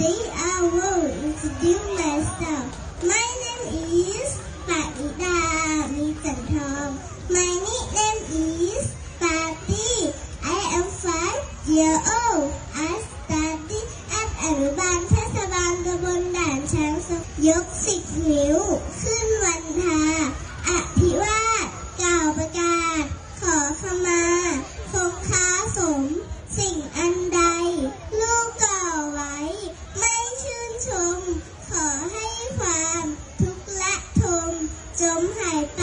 Today I will introduce myself. My name is Parida Mitantong. My nickname is Pati. I am five year old. I study at อนุบาลเทศบาลตำบลด่านช้างยกสิบนิ้ว ขึ้นวันทาอภิวาทกล่าวประกาศ ขอขมา คงค้าสม สิ่งอันใด ลูกก่อไว้ ไม่ ชื่นชม ขอให้ความทุกข์ละทมจมหายไป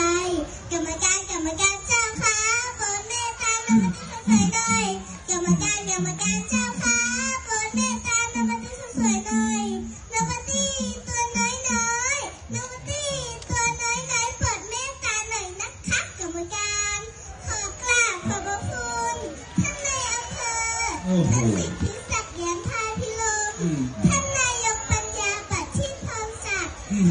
กรรมการกรรมการเจ้าค่ะโปรดเมตตานำมาที่สวยๆหน่อยกรรมการกรรมการเจ้าค่ะโปรดเมตตานำมาที่สวยๆหน่อยนวตี้ตัวน้อยน้อยๆนวตี้ตัวน้อยน้อยๆโปรดเมตตาหน่อยนะคะกรรมการ ขอกราบขอบพระคุณท่านในายอำเภอโอ้โหท่านสิทธิศักดิ์เยี่ยมพาพิลม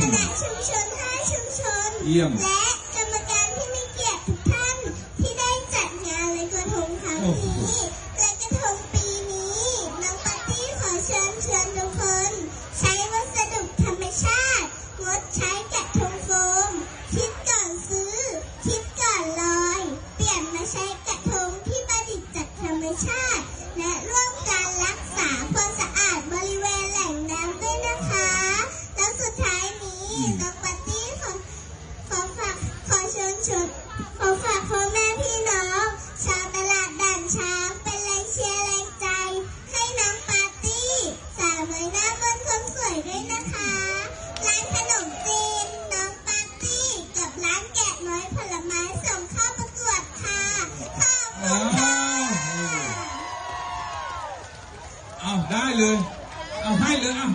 คณะชุมชนห้าชุมชน เยี่ยม และกรรมการที่มีเกียรติทุกท่านที่ได้จัดงานลอยกระทงครั้งโอ้โหนี้ลอยกระทงปีนี้ น้องปาร์ตี้ขอเชิญชวนทุกคน ใช้วัสดุธรรมชาติ งดใช้ก น้องปาร์ตี้ขอขอฝากขอเชิญชวนขอฝากพ่อแม่พี่น้อง ชาวตลาดด่านช้างเป็นแรงเชียร์แรงใจ ให้น้องปาร์ตี้สาวน้อยหน้าบนคนสวยด้วยนะคะร้านขนมจีนน้องปาร์ตี้กับร้านแกะน้อยผลไม้ส่งเข้าประกวดค่ะขอบคุณค่ะเอาได้เลย เอาให้เลยอะ